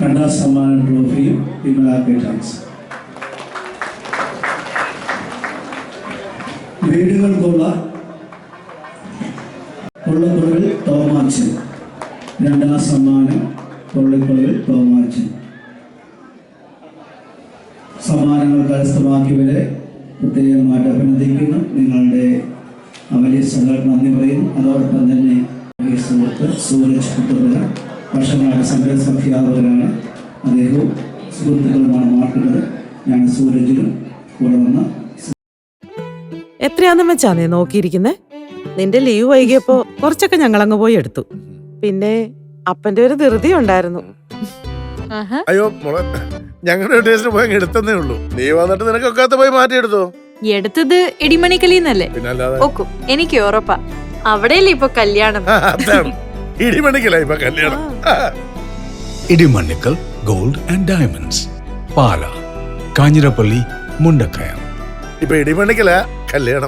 രണ്ടാം സമ്മാനം ട്രോഫിയും വിമല പേറ്റൻസ് വീടുകൾക്കുള്ള കൊള്ളക്കുറവിൽ രണ്ടാം സമ്മാനം കൊള്ളിക്കുറവിൽ തോമാച്ചൻ. സമ്മാനങ്ങൾ കരസ്ഥമാക്കിയവരെ പ്രത്യേകമായിട്ട് അഭിനന്ദിക്കുന്നു. നിങ്ങളുടെ വലിയ സംഘടന നന്ദി പറയുന്നു. അതോടൊപ്പം തന്നെ സുഹൃത്ത് സൂരജ് പുത്രപുര വർഷങ്ങളായിട്ട് സംഘടന അധ്യാപകരാണ് അദ്ദേഹവും സുഹൃത്തുക്കളുമാണ് മാറ്റുന്നത് ഞാൻ സൂരജിനും കൂടെ വന്ന എത്രയാണെന്ന് വെച്ചാ നീ നോക്കിയിരിക്കുന്നത് നിന്റെ ലീവ് വൈകിയപ്പോ കുറച്ചൊക്കെ ഞങ്ങൾ അങ്ങ് പോയി എടുത്തു. പിന്നെ അപ്പന്റെ ഒരു ധൃതി ഉണ്ടായിരുന്നു. ആഹാ. അയ്യോ മോളെ ഞങ്ങളുടെ ടേസ്റ്റിന് പോയി എടുത്തന്നേ ഉള്ളൂ. നീ വന്നിട്ട് നിനക്കൊക്കാത്ത പോയി മാറ്റിയെടുത്തോ? എടുത്തത് ഇടിമണിക്കലിന്നല്ലേ? എനിക്ക് ഉറപ്പാ. അവിടെയല്ലേ ഇപ്പൊ കല്യാണം? അതാണ് ഇടിമണിക്കല ഇപ്പൊ കല്യാണം. Idimannickal gold and diamonds. Pala Kanjirappally Mundakayam. ഇപ്പൊ ഇടിമണിക്കല കല്യാണം.